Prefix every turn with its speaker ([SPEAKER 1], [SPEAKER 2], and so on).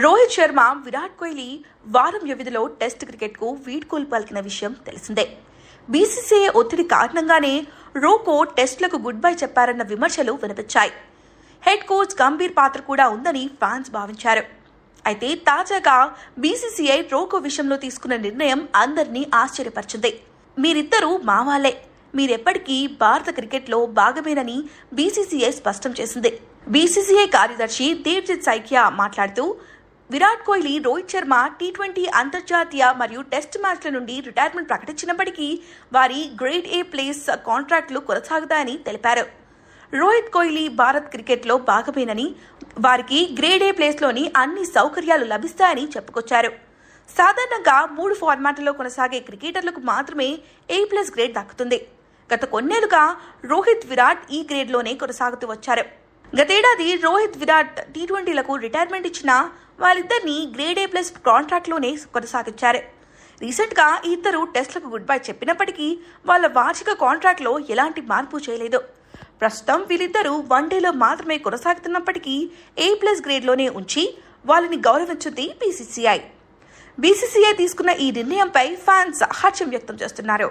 [SPEAKER 1] రోహిత్ శర్మ విరాట్ కోహ్లీ వారం వ్యవధిలో టెస్ట్ క్రికెట్కు వీడ్కోలు పలికిన విషయం తెలిసిందే. బీసీసీఐ ఒత్తిడి కారణంగానే రోకో టెస్టులకు గుడ్ బై చెప్పారన్న విమర్శలు వినిపించాయి. హెడ్ కోచ్ గంభీర్ పాత్ర కూడా ఉందని ఫ్యాన్స్ భావించారు. అయితే తాజాగా బీసీసీఐ రోకో విషయంలో తీసుకున్న నిర్ణయం అందరినీ ఆశ్చర్యపరిచింది. మీరిద్దరూ మావాలే మీరెప్పటికీ భారత క్రికెట్లో భాగమేనని బీసీసీఐ స్పష్టం చేసింది. బీసీసీఐ కార్యదర్శి దేవ్జిత్ సైకియా మాట్లాడుతూ విరాట్ కోహ్లీ రోహిత్ శర్మ టీ ట్వంటీ అంతర్జాతీయ మరియు టెస్ట్ మ్యాచ్ల నుండి రిటైర్మెంట్ ప్రకటించినప్పటికీ వారి గ్రేడ్ ఏ ప్లేస్ కాంట్రాక్టులు కొనసాగుతాయని తెలిపారు. రోహిత్ కోహ్లీ భారత్ క్రికెట్లో భాగమేనని వారికి గ్రేడ్ ఏ ప్లేస్లోని అన్ని సౌకర్యాలు లభిస్తాయని చెప్పుకొచ్చారు. సాధారణంగా మూడు ఫార్మాట్లలో కొనసాగే క్రికెటర్లకు మాత్రమే ఏ ప్లస్ గ్రేడ్ దక్కుతుంది. గత కొన్నేళ్ళుగా రోహిత్ విరాట్ ఈ గ్రేడ్లోనే కొనసాగుతూ వచ్చారు. గతేడాది రోహిత్ విరాట్ టీ ట్వంటీలకు రిటైర్మెంట్ ఇచ్చిన వాళ్ళిద్దరిని గ్రేడ్ ఏ ప్లస్ కాంట్రాక్ట్లోనే కొనసాగించారు. రీసెంట్గా ఇద్దరు టెస్ట్లకు గుడ్ బై చెప్పినప్పటికీ వాళ్ళ వార్షిక కాంట్రాక్ట్లో ఎలాంటి మార్పు చేయలేదు. ప్రస్తుతం వీళ్ళిద్దరూ వన్డేలో మాత్రమే కొనసాగుతున్నప్పటికీ ఏ ప్లస్ గ్రేడ్లోనే ఉంచి వాళ్ళని గౌరవించింది బీసీసీఐ బీసీసీఐ తీసుకున్న ఈ నిర్ణయంపై ఫ్యాన్స్ హర్షం వ్యక్తం చేస్తున్నారు.